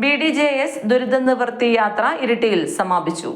B D J S ദുരിത നിവൃത്തി യാത്ര ഇരിട്ടിയിൽ സമാപിച്ചു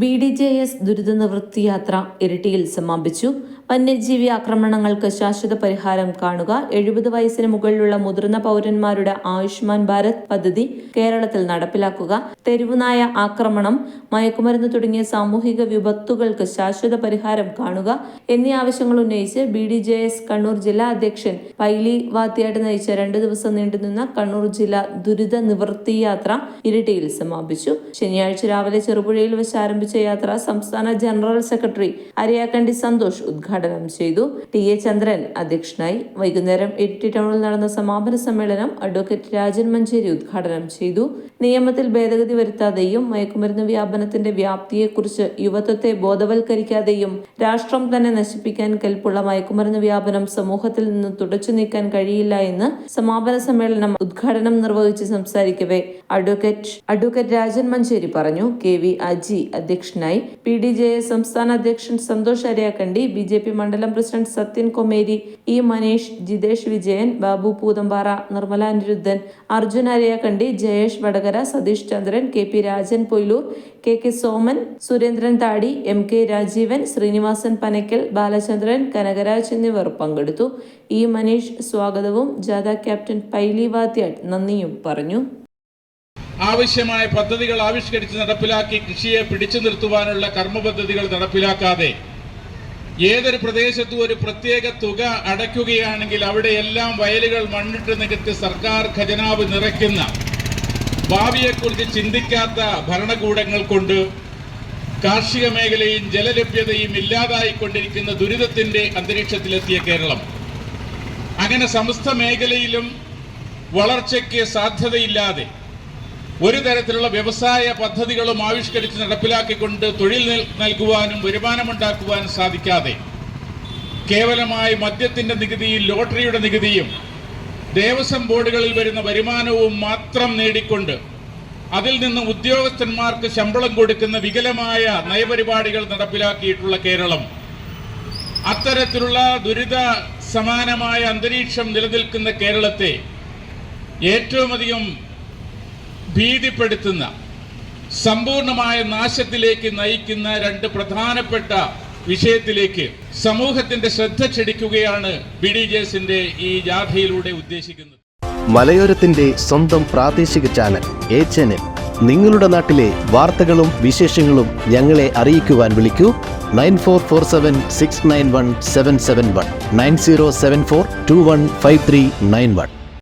ബി ഡി ജെ എസ് ദുരിത നിവൃത്തി യാത്ര ഇരിട്ടിയിൽ സമാപിച്ചു. വന്യജീവി ആക്രമണങ്ങൾക്ക് ശാശ്വത പരിഹാരം കാണുക. എഴുപത് വയസ്സിന് മുകളിലുള്ള മുതിർന്ന പൗരന്മാരുടെ ആയുഷ്മാൻ ഭാരത് പദ്ധതി കേരളത്തിൽ നടപ്പിലാക്കുക. തെരുവുനായ ആക്രമണം മയക്കുമരുന്ന് തുടങ്ങിയ സാമൂഹിക വിപത്തുകൾക്ക് ശാശ്വത പരിഹാരം കാണുക എന്നീ ആവശ്യങ്ങൾ ഉന്നയിച്ച് B D J S Kannur ജില്ലാ അധ്യക്ഷൻ പൈലി വാത്തിയാട്ട് നയിച്ച രണ്ടു ദിവസം നീണ്ടുനിന്ന കണ്ണൂർ ജില്ലാ ദുരിത നിവൃത്തി യാത്ര ഇരിട്ടിയിൽ സമാപിച്ചു. ശനിയാഴ്ച രാവിലെ ചെറുപുഴയിൽ വെച്ച് ആരംഭിച്ച യാത്ര സംസ്ഥാന ജനറൽ സെക്രട്ടറി അരിയാക്കണ്ടി സന്തോഷ് ഉദ്ഘാടനം ചെയ്തു. ടി എ ചന്ദ്രൻ അധ്യക്ഷനായി വൈകുന്നേരം ഇരിട്ടി ടൗണിൽ നടന്ന സമാപന സമ്മേളനം അഡ്വക്കേറ്റ് രാജൻ മഞ്ചേരി ഉദ്ഘാടനം ചെയ്തു. നിയമത്തിൽ ഭേദഗതി വരുത്താതെയും മയക്കുമരുന്ന് വ്യാപനത്തിന്റെ വ്യാപ്തിയെക്കുറിച്ച് യുവത്വത്തെ ബോധവൽക്കരിക്കാതെയും രാഷ്ട്രം തന്നെ നശിപ്പിക്കാൻ കെൽപ്പുള്ള മയക്കുമരുന്ന് വ്യാപനം സമൂഹത്തിൽ നിന്ന് തുടച്ചു നീക്കാൻ കഴിയില്ല എന്ന് സമാപന സമ്മേളനം ഉദ്ഘാടനം നിർവഹിച്ച് സംസാരിക്കവേ അഡ്വക്കേറ്റ് അഡ്വക്കേറ്റ് രാജൻ മഞ്ചേരി പറഞ്ഞു. കെ വി അജി അധ്യക്ഷനായി പി ഡി ജെ എസ് സംസ്ഥാന അധ്യക്ഷൻ Santhosh Ariyakkandi B J P മണ്ഡലം president Sathyan Komeri E Maneesh Jithesh Vijayan Babu Poothampara Nirmala Aniruddhan Arjun Ariyakkandi Jayesh Vadakara Satheesh Chandran K P Rajan Poyilur K K Soman Surendran താടി M K Rajeevan Sreenivasan Panakkal Balachandran Kanakaraj എന്നിവർ പങ്കെടുത്തു. E Manish സ്വാഗതവും ജാഥ captain Paily Vathyatt നന്ദിയും പറഞ്ഞു. ആവശ്യമായ പദ്ധതികൾ ആവിഷ്കരിച്ച് നടപ്പിലാക്കി കൃഷിയെ പിടിച്ചു നിർത്തുവാനുള്ള കർമ്മ പദ്ധതികൾ നടപ്പിലാക്കാതെ ഏതൊരു പ്രദേശത്തും ഒരു പ്രത്യേക തുക അടയ്ക്കുകയാണെങ്കിൽ അവിടെയെല്ലാം വയലുകൾ മണ്ണിട്ട് നികത്തി സർക്കാർ ഖജനാവ് നിറയ്ക്കുന്ന ഭാവിയെക്കുറിച്ച് ചിന്തിക്കാത്ത ഭരണകൂടങ്ങൾ കൊണ്ട് കാർഷിക മേഖലയും ജലലഭ്യതയും ഇല്ലാതായിക്കൊണ്ടിരിക്കുന്ന ദുരിതത്തിന്റെ അന്തരീക്ഷത്തിലെത്തിയ കേരളം. അങ്ങനെ സമസ്ത മേഖലയിലും വളർച്ചയ്ക്ക് സാധ്യതയില്ലാതെ ഒരു തരത്തിലുള്ള വ്യവസായ പദ്ധതികളും ആവിഷ്കരിച്ച് നടപ്പിലാക്കിക്കൊണ്ട് തൊഴിൽ നൽ- നൽകുവാനും വരുമാനമുണ്ടാക്കുവാനും സാധിക്കാതെ കേവലമായി മദ്യത്തിന്റെ നികുതിയും ലോട്ടറിയുടെ നികുതിയും ദേവസ്വം ബോർഡുകളിൽ വരുന്ന വരുമാനവും മാത്രം നേടിക്കൊണ്ട് അതിൽ നിന്ന് ഉദ്യോഗസ്ഥന്മാർക്ക് ശമ്പളം കൊടുക്കുന്ന വികലമായ നയപരിപാടികൾ നടപ്പിലാക്കിയിട്ടുള്ള കേരളം. അത്തരത്തിലുള്ള ദുരിത സമാനമായ അന്തരീക്ഷം നിലനിൽക്കുന്ന കേരളത്തെ ഏറ്റവും അധികം ഭീതിപ്പെടുത്തുന്ന സമ്പൂർണമായ നാശത്തിലേക്ക് നയിക്കുന്ന രണ്ട് പ്രധാനപ്പെട്ട വിഷയത്തിലേക്ക് സമൂഹത്തിന്റെ ശ്രദ്ധ ക്ഷണിക്കുകയാണ് ബി ഡി ജെ എസിന്റെ ഈ ജാഥയിലൂടെ ഉദ്ദേശിക്കുന്നത്. മലയോരത്തിന്റെ സ്വന്തം പ്രാദേശിക ചാനൽ എ ചാനൽ. നിങ്ങളുടെ നാട്ടിലെ വാർത്തകളും വിശേഷങ്ങളും ഞങ്ങളെ അറിയിക്കുവാൻ വിളിക്കൂ. Nine four four seven six nine one seven seven one. Nine zero seven four two one five three nine one.